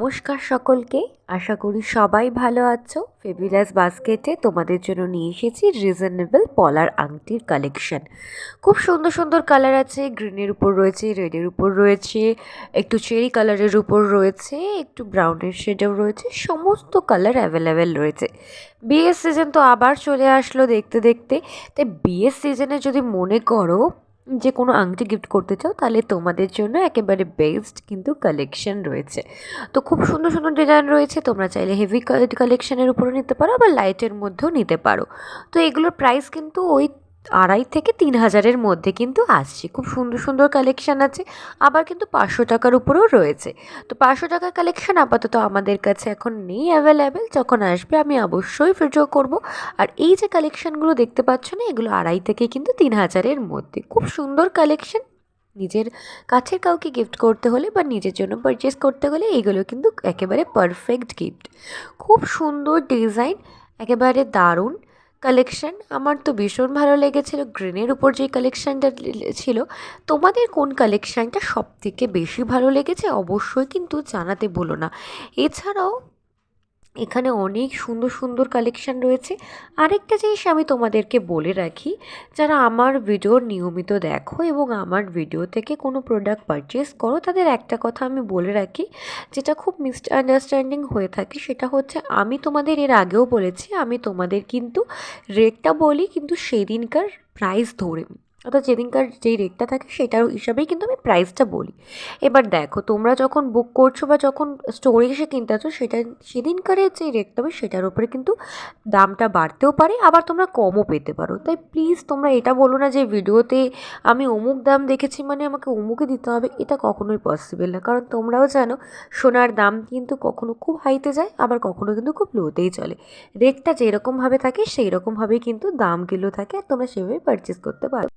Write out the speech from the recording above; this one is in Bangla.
নমস্কার সকলকে। আশা করি সবাই ভালো আছো। ফেবিলাস বাস্কেটে তোমাদের জন্য নিয়ে এসেছি রিজনেবল পলার আংটির কালেকশন খুব সুন্দর সুন্দর কালার আছে। গ্রিনের উপর রয়েছে রেডের উপর রয়েছে, একটু চেরি কালারের উপর রয়েছে, একটু ব্রাউনের শেডেও রয়েছে, সমস্ত কালার অ্যাভেলেবেল রয়েছে। বিয়ের সিজন তো আবার চলে আসলো দেখতে দেখতে। তাই বিয়ের সিজনে যদি মনে করো যে কোনো আংটি গিফট করতে চাও, তাহলে তোমাদের জন্য একেবারে বেস্ট কিন্তু কালেকশন রয়েছে। তো খুব সুন্দর সুন্দর ডিজাইন রয়েছে, তোমরা চাইলে হেভি কালেকশনের উপরও নিতে পারো, আবার লাইটের মধ্যেও নিতে পারো। তো এগুলোর প্রাইস কিন্তু ওই আড়াই থেকে তিন হাজারের মধ্যে কিন্তু আসছে। খুব সুন্দর সুন্দর কালেকশান আছে। আবার কিন্তু পাঁচশো টাকার উপরেও রয়েছে। তো পাঁচশো টাকার কালেকশান আপাতত আমাদের কাছে এখন নেই অ্যাভেলেবেল যখন আসবে আমি অবশ্যই ভিডিও করব। আর এই যে কালেকশানগুলো দেখতে পাচ্ছ না, এগুলো আড়াই থেকে কিন্তু তিন হাজারের মধ্যে। খুব সুন্দর কালেকশান নিজের কাছের কাউকে গিফট করতে হলে বা নিজের জন্য পারচেস করতে হলে এগুলো কিন্তু একেবারে পারফেক্ট গিফট খুব সুন্দর ডিজাইন একেবারে দারুণ। কালেকশন আমার তো ভীষণ ভালো লেগেছিলো। গ্রিনের উপর যে কালেকশানটা ছিল, তোমাদের কোন কালেকশানটা সব থেকে বেশি ভালো লেগেছে? অবশ্যই কিন্তু জানাতে বলো না। এছাড়াও এখানে অনেক সুন্দর সুন্দর কালেকশান রয়েছে। আরেকটা জিনিস আমি তোমাদেরকে বলে রাখি, যারা আমার ভিডিও নিয়মিত দেখো এবং আমার ভিডিও থেকে কোনো প্রোডাক্ট পারচেস করো, তাদের একটা কথা আমি বলে রাখি, যেটা খুব মিসআন্ডারস্ট্যান্ডিং হয়ে থাকে, সেটা হচ্ছে আমি তোমাদের এর আগেও বলেছি, আমি তোমাদের কিন্তু রেটটা বলি, কিন্তু সেদিনকার প্রাইস ধরে অর্থাৎ যেদিনকার যেই রেটটা থাকে সেটার হিসাবেই কিন্তু আমি প্রাইসটা বলি। এবার দেখো, তোমরা যখন বুক করছ বা যখন স্টোরে এসে কিনতে আছো সেটা সেদিনকারের যে রেটটা হবে সেটার উপরে কিন্তু দামটা বাড়তেও পারে, আবার তোমরা কমও পেতে পারো। তাই প্লিজ তোমরা এটা বলো না যে ভিডিওতে আমি অমুক দাম দেখেছি মানে আমাকে অমুকে দিতে হবে, এটা কখনোই পসিবল না। কারণ তোমরাও জানো, সোনার দাম কিন্তু কখনো খুব হাইতে যায়, আবার কখনো কিন্তু খুব লোতেই চলে। রেটটা যেরকমভাবে থাকে সেই রকমভাবেই কিন্তু দামগুলো থাকে, আর তোমরা সেভাবে পারচেস করতে পারো।